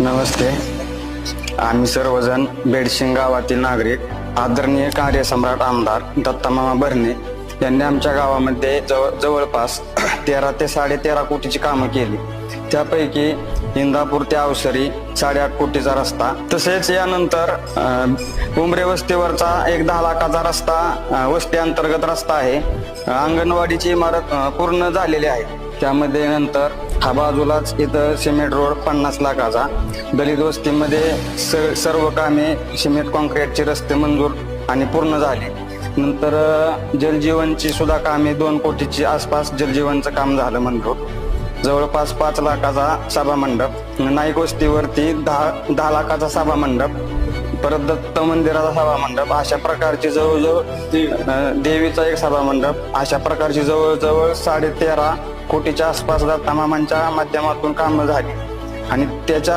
नमस्ते. आम्ही सर्वजण बेडशिंग गावातील नागरिक आदरणीय कार्यसम्राट आमदार दत्तामामा भरणे यांनी आमच्या गावामध्ये जवळ जवळपास तेरा ते साडेतेरा कोटीची कामं केली. त्यापैकी इंदापूर ते अवसरी साडेआठ कोटीचा रस्ता. तसेच यानंतर उमरे वस्तीवरचा एक दहा लाखाचा रस्ता वस्ती अंतर्गत रस्ता आहे. अंगणवाडीची इमारत पूर्ण झालेली आहे. त्यामध्ये नंतर हा बाजूलाच इथं सिमेंट रोड पन्नास लाखाचा. दलित वस्तीमध्ये स- सर्व कामे सिमेंट कॉन्क्रीटचे रस्ते मंजूर आणि पूर्ण झाले. नंतर जलजीवनची सुद्धा कामे दोन कोटीची आसपास जलजीवनचं काम झालं मंजूर जवळपास पाच लाखाचा सभा मंडप. नाईक वस्तीवरती दहा दहा लाखाचा सभा मंडप. परत दत्त मंदिराचा सभा मंडप. अशा प्रकारची जवळजवळ देवीचा एक सभा मंडप. अशा प्रकारची जवळजवळ साडे तेरा कोटीच्या आसपास दत्तामामांच्या माध्यमातून कामं झाली. आणि त्याच्या